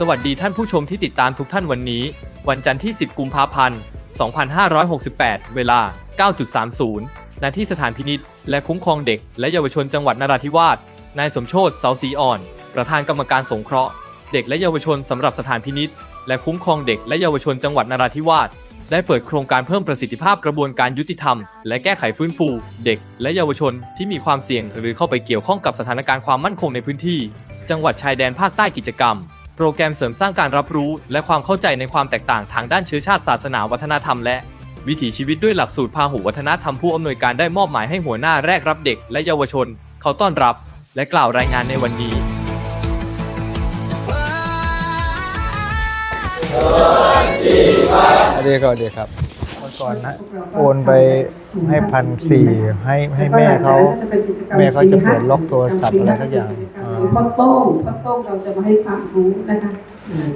สวัสดีท่านผู้ชมที่ติดตามทุกท่านวันนี้ วันจันทร์ที่ 10 กุมภาพันธ์ 2568 เวลา 9.30 ณ ที่สถานพินิษและคุ้มครองเด็ก และเยาวชนจังหวัดนราธิวาส นายสมโชติเสาศรีอ่อน ประธานกรรมการสงเคราะห์ เด็กและเยาวชนสำหรับสถานพินิษและคุ้มครองเด็กและเยาวชนจังหวัดนราธิวาส ได้เปิดโครงการเพิ่มประสิทธิภาพกระบวนการยุติธรรม และแก้ไขฟื้นฟู เด็ก และเยาวชนที่มีความเสี่ยง หรือเข้าไปเกี่ยวข้องกับสถานการณ์ความมั่นคงในพื้นที่ จังหวัดชายแดนภาคใต้กิจกรรม โปรแกรมเสริมสร้างการรับรู้ และความเข้าใจในความแตกต่างทางด้านเชื้อชาติศาสนาวัฒนธรรมและวิถีชีวิตด้วยหลักสูตรพาหุวัฒนธรรมผู้อำนวยการได้มอบหมายให้หัวหน้าแรกรับเด็ก และเยาวชน เขาต้อนรับ และกล่าวรายงานในวันนี้สวัสดีครับสวัสดีครับเมื่อก่อนนะโอนไปให้พันสี่ให้ให้แม่เขาแม่เขาจะเปิดล็อกโทรศัพท์อะไรสักอย่าง อ่าพ่อโต้งพ่อโต้งเราจะมาให้ความรู้นะคะอ่า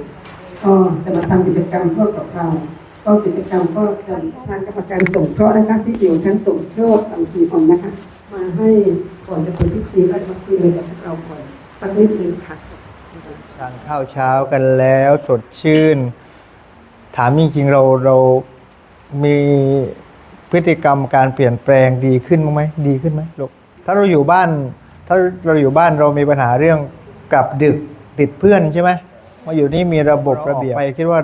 ก็จะมาทำกิจกรรมร่วมกับเรา ก็กิจกรรมก็จะทางกรรมการสงเคราะห์นะคะที่เดี่ยวทั้งสมโชคสังสีอ่อนนะคะ มาให้ก่อนจะเป็นพิธีก็จะมาคุยเลยกับพวกเราก่อนสักนิดนึงค่ะทานข้าวเช้ากันแล้วสดชื่น ถามจริงๆเราเรามีพฤติกรรมการเปลี่ยนแปลงดีขึ้นบ้างไหมดีขึ้นไหมลูกถ้าเราอยู่บ้าน ถ้าเราอยู่บ้านเรามีปัญหาเรื่องกลับดึกติดเพื่อนใช่ไหมมาอยู่นี่มีระบบระเบียบไปคิดว่า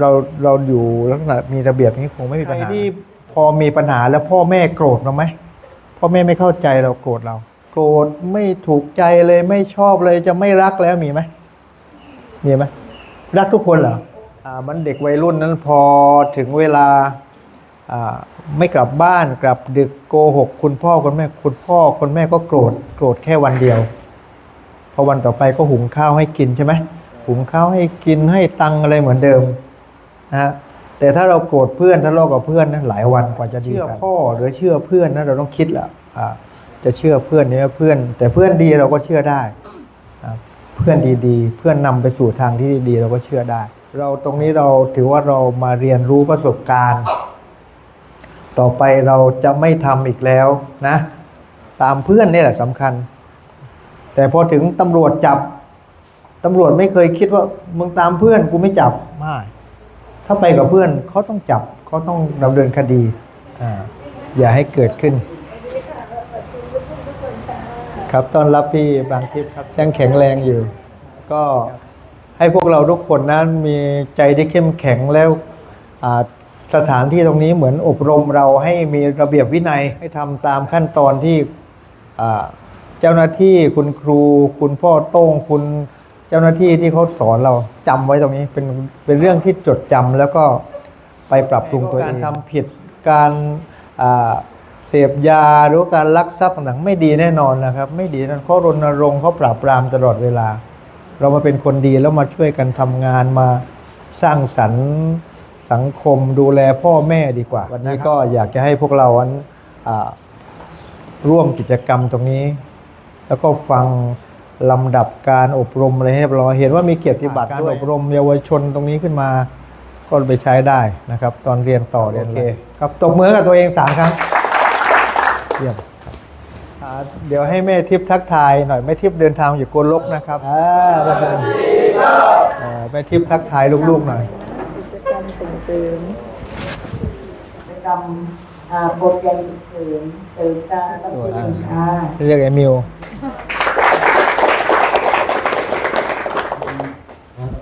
เราเราอยู่ลักษณะมีระเบียบนี้คงไม่มีปัญหาที่พอมีปัญหาแล้วพ่อแม่โกรธเราไหมพ่อแม่ไม่เข้าใจเราโกรธเรา โกรธไม่ถูกใจเลยไม่ชอบเลยจะไม่รักแล้วมีไหมมีไหมรักทุกคนเหรออ่ามันเด็กวัยรุ่นนั้นพอถึงเวลาอ่า ไม่กลับบ้านกลับดึกโกหก คุณพ่อคุณแม่คุณพ่อคุณแม่ก็โกรธโกรธแค่วันเดียวพอวันต่อไปก็หุงข้าวให้กินใช่ไหมหุงข้าวให้กินให้ตังค์อะไรเหมือนเดิมนะฮะแต่ถ้าเราโกรธเพื่อนทะเลาะกับเพื่อนนะหลายวันกว่าจะดีเชื่อพ่อหรือเชื่อเพื่อนนะเราต้องคิดแหละอ่าจะเชื่อเพื่อนเนี่ยเพื่อน แต่เพื่อนดีเราก็เชื่อได้อ่าเพื่อนดีๆ เพื่อนนำไปสู่ทางที่ดีเราก็เชื่อได้ เราตรงนี้เราถือว่าเรามาเรียนรู้ประสบการณ์ ต่อไปเราจะไม่ทำอีกแล้วนะ ตามเพื่อนนี่แหละสำคัญ แต่พอถึงตำรวจจับตำรวจไม่เคยคิดว่ามึงตามเพื่อนกูไม่จับไม่ถ้าไปกับเพื่อนเขาต้องจับเขาต้องดำเนินคดีอ่าอย่าให้เกิดขึ้น ครับต้อนรับพี่บางทิพย์ครับยังแข็งแรงอยู่ ก็ให้พวกเราทุกคนนั้นมีใจที่เข้มแข็งแล้วอ่า สถานที่ตรงนี้เหมือนอบรมเราให้มีระเบียบวินัยให้ทำตามขั้นตอนที่เจ้าหน้าที่คุณครู คุณพ่อโต้งคุณเจ้าหน้าที่ที่เขาสอนเราจำไว้ตรงนี้เป็นเป็นเรื่องที่จดจำแล้วก็ไปปรับปรุงตัวเองการทำผิดการเสพยาหรือการลักทรัพย์ต่างๆไม่ดีแน่นอนนะครับ ไม่ดีนั่นเขารณรงค์เขาปราบปรามตลอดเวลา เรามาเป็นคนดีแล้วมาช่วยกันทำงานมาสร้างสรรค์ สังคมดูแลพ่อแม่ดีกว่า วันนี้ก็อยากจะให้พวกเราอันอ่าร่วมกิจกรรมตรงนี้ แล้วก็ฟังลำดับการอบรมอะไรให้เรียบร้อยเห็นว่ามีเกียรติบัตรการอบรมเยาวชนตรงนี้ขึ้นมา ก็ไปใช้ได้นะครับ ตอนเรียนต่อเรียนเลยครับตบมือกับตัวเองสามครั้งเยี่ยมครับอ่าเดี๋ยวให้แม่ทิพย์ทักทายหน่อยแม่ทิพย์เดินทางอยู่โกลกนะครับอ่าแล้วกันอ่าแม่ทิพย์ทักทายลูกๆหน่อยกิจกรรมส่ง เสริมกิจกรรมอ่าโปรแกรมเสริมเสริมการรับรู้ค่ะเรียกไอ้มิว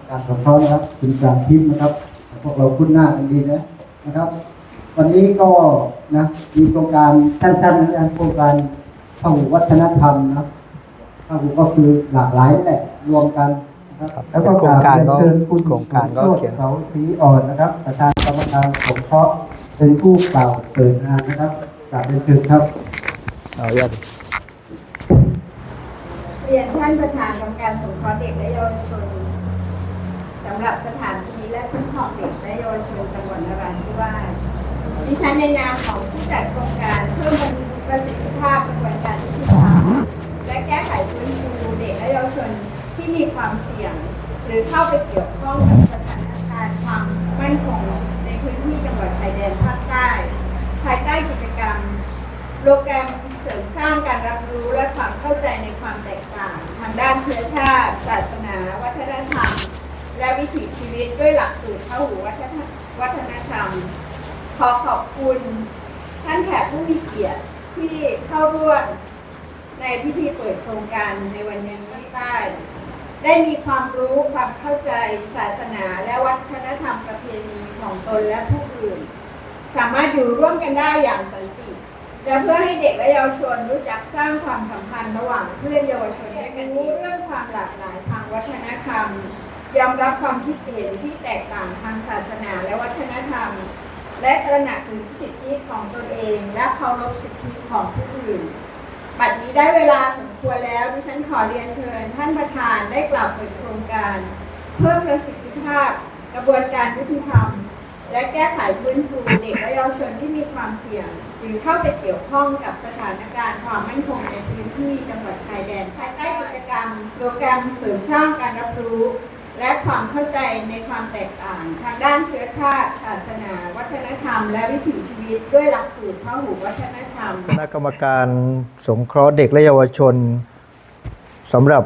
การสอนเขานะครับคุณการทิพย์นะครับ พวกเราคุ้นหน้ากันดีนะนะครับ วันนี้ก็นะมีโครงการสั้นๆนะโครงการพหุวัฒนธรรมนะพหุก็คือหลากหลายนั่นแหละรวมกันนะครับครับ แล้วโครงการก็เชิญคุณโครงการก็เขียนเสาสีอ่อนนะครับประธานกรรมการสงเคราะห์เป็นผู้กล่าวเปิดงานนะครับกราบเรียนเชิญครับเอายอดเรียนท่านประธานกรรมการสงเคราะห์เด็กและเยาวชนสำหรับสถานพินิจและคุ้มครองเด็กและเยาวชนจังหวัดนราธิวาสดิฉันในนามของผู้จัดโครงการเพิ่มประสิทธิภาพกระบวนการยุติธรรมและแก้ไขฟื้นฟูเด็กและเยาวชนที่ มีความเสี่ยง หรือเข้าไปเกี่ยวข้องกับสถานการณ์ความมั่นคงในพื้นที่จังหวัดชายแดนภาคใต้ ภายใต้กิจกรรม โปรแกรมเสริมสร้างการรับรู้และความเข้าใจในความแตกต่าง ทางด้านเชื้อชาติ ศาสนา วัฒนธรรม และวิถีชีวิตด้วยหลักสูตรเข้าหูวัฒนวัฒนธรรม ขอขอบคุณท่านแขกผู้มีเกียรติที่เข้าร่วมในพิธีเปิดโครงการในวันนี้ได้ ได้มีความรู้ความเข้าใจศาสนาและวัฒนธรรมประเพณีของตนและผู้อื่น สามารถอยู่ร่วมกันได้อย่างสันติและเพื่อให้เด็กและเยาวชนรู้จักสร้างความสัมพันธ์ระหว่างเพื่อนเยาวชนด้วยกันรู้เรื่องความหลากหลายทางวัฒนธรรมยอมรับความคิดเห็นที่แตกต่างทางศาสนาและวัฒนธรรม และตระหนักถึงสิทธิของตนเอง และเคารพสิทธิของผู้อื่น บัดนี้ได้เวลาสมควรแล้วดิฉันขอเรียนเชิญ ท่านประธานได้กล่าวเปิดโครงการ เพิ่มประสิทธิภาพ กระบวนการยุติธรรม และแก้ไขฟื้นฟูเด็กและเยาวชนที่มีความเสี่ยง หรือเข้าไปเกี่ยวข้องกับสถานการณ์ความมั่นคงในพื้นที่จังหวัดชายแดนภายใต้กิจกรรมโปรแกรมเสริมสร้างการรับรู้ และความเข้าใจในความแตกต่าง ทางด้านเชื้อชาติ ศาสนา วัฒนธรรม และวิถีชีวิต ด้วยหลักสูตรพหุวัฒนธรรม คณะกรรมการสงเคราะห์เด็กและเยาวชนสำหรับ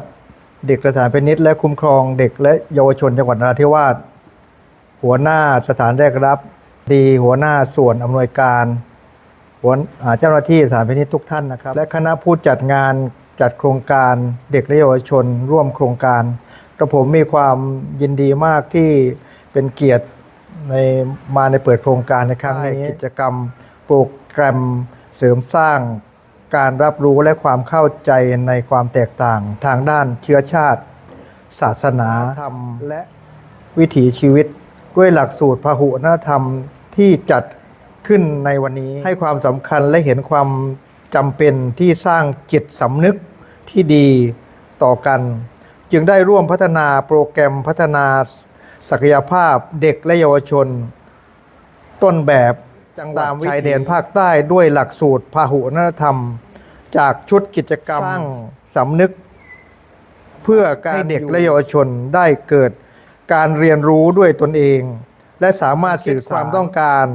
เด็กสถานพินิษและคุ้มครองเด็กและเยาวชนจังหวัดนราธิวาสหัวหน้าสถานแรกรับ ดีหัวหน้าส่วนอำนวยการ หัวอ่าเจ้าหน้าที่สถานพินิษทุกท่านนะครับ และคณะผู้จัดงานจัดโครงการเด็กและเยาวชน ร่วมโครงการกระผมมีความยินดีมากที่เป็นเกียรติ ในมาในเปิดโครงการในครั้งนี้กิจกรรมโปรแกรมเสริมสร้างการรับรู้และความเข้าใจในความแตกต่างทางด้านเชื้อชาติ ศาสนาธรรม และวิถีชีวิต ด้วยหลักสูตรพหุวัฒนธรรมที่จัดขึ้นในวันนี้ให้ความสำคัญและเห็นความจำเป็นที่สร้างจิตสำนึกที่ดีต่อกัน จึงได้ร่วมพัฒนาโปรแกรมพัฒนา ศักยภาพเด็กและเยาวชน ต้นแบบจังหวัดชายแดนภาคใต้ด้วยหลักสูตรพหุวัฒนธรรม จากชุดกิจกรรมสร้างสำนึก เพื่อการเด็กและเยาวชนได้เกิดการเรียนรู้ด้วยตนเอง และสามารถสื่อความต้องการ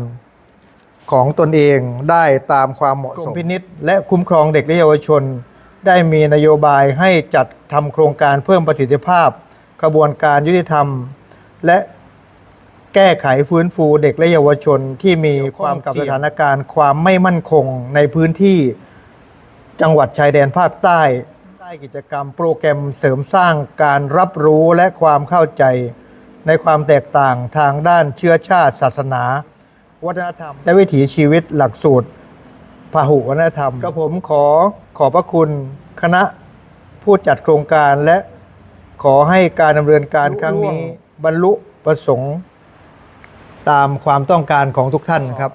ของตนเองได้ตามความเหมาะสมพินิษและคุ้มครองเด็กและเยาวชน ได้มีนโยบายให้จัดทำโครงการเพิ่มประสิทธิภาพ กระบวนการยุติธรรม และแก้ไขฟื้นฟูเด็กและเยาวชนที่มีความกับสถานการณ์ความไม่มั่นคงในพื้นที่จังหวัดชายแดนภาคใต้ได้กิจกรรมโปรแกรมเสริมสร้างการรับรู้และความเข้าใจในความแตกต่างทางด้านเชื้อชาติ ศาสนา วัฒนธรรม และวิถีชีวิตหลักสูตรพหุวัฒนธรรมกระผมขอขอบพระคุณคณะผู้จัดโครงการและขอให้การดำเนินการครั้งนี้ บรรลุประสงค์ตามความต้องการของทุกท่านครับ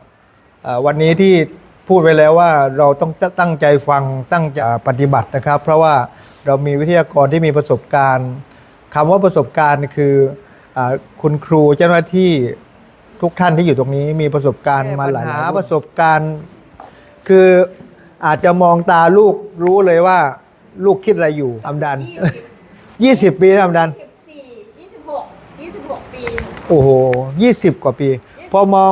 เอ่อวันนี้ที่พูดไว้แล้วว่าเราต้องตั้งใจฟังตั้งใจปฏิบัตินะครับ เพราะว่าเรามีวิทยากรที่มีประสบการณ์คำว่าประสบการณ์คืออาคุณครูเจ้าหน้าที่ทุกท่านที่อยู่ตรงนี้มีประสบการณ์มาหลายหาประสบการณ์ คืออาจจะมองตาลูกรู้เลยว่า ลูกคิดอะไรอยู่อำดัน 20 ปีนะอำดัน24 26 26ปี โอ้โหยี่สิบกว่าปี พอมอง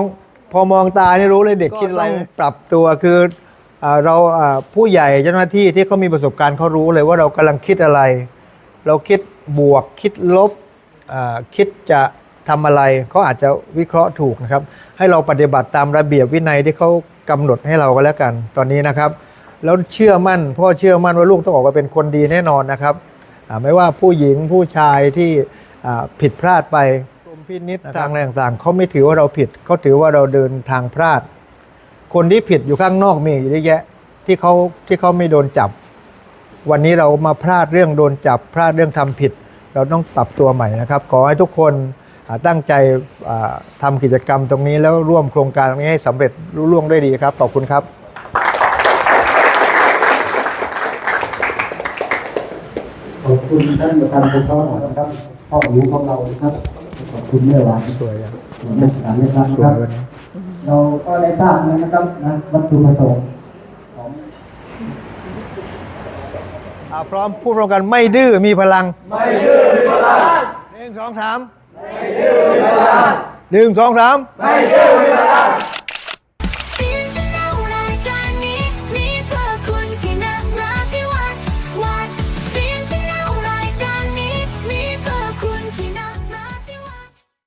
พอมองตานี่รู้เลยเด็กคิดอะไรต้องปรับตัวคืออ่าเราอ่าผู้ใหญ่เจ้าหน้าที่ที่เขามีประสบการณ์เขารู้เลยว่าเรากำลังคิดอะไร เราคิดบวกคิดลบอ่าคิดจะทำอะไรเขาอาจจะวิเคราะห์ถูกนะครับ ให้เราปฏิบัติตามระเบียบวินัยที่เขากำหนดให้เราก็แล้วกัน ตอนนี้นะครับ แล้วเชื่อมั่นพ่อเชื่อมั่นว่าลูกต้องออกมาเป็นคนดีแน่นอนนะครับอ่าไม่ว่าผู้หญิงผู้ชายที่อ่าผิดพลาดไปกรม พินิษทางอะไรต่างๆเขาไม่ถือว่าเราผิดเขาถือว่าเราเดินทางพลาด คนที่ผิดอยู่ข้างนอกมีอยู่เยอะแยะที่เขาที่เขาไม่โดนจับ วันนี้เรามาพลาดเรื่องโดนจับพลาดเรื่องทำผิด เราต้องปรับตัวใหม่นะครับ ขอให้ทุกคนอ่าตั้งใจอ่าทำกิจกรรมตรงนี้แล้วร่วมโครงการตรงนี้ให้สำเร็จรุ่ล่วงด้วยดีครับขอบคุณครับขอบคุณท่านประธานสงเคราะห์นะครับพ่อหนูของเรานะครับขอบ คุณแม่หวานสวยอะนักศึกษาในคณะสนะวคยรับวันนี้เราก็ได้ทราบแล้วนะครับนะวัตถุประสงค์ของอ่าพร้อมพูดพร้อมกันไม่ดื้อมีพลังไม่ดื้อมีพลังหนึ่งสองสามไม่ดื้อมีพลังหนึ่งสองสามไม่ดื้อมีพ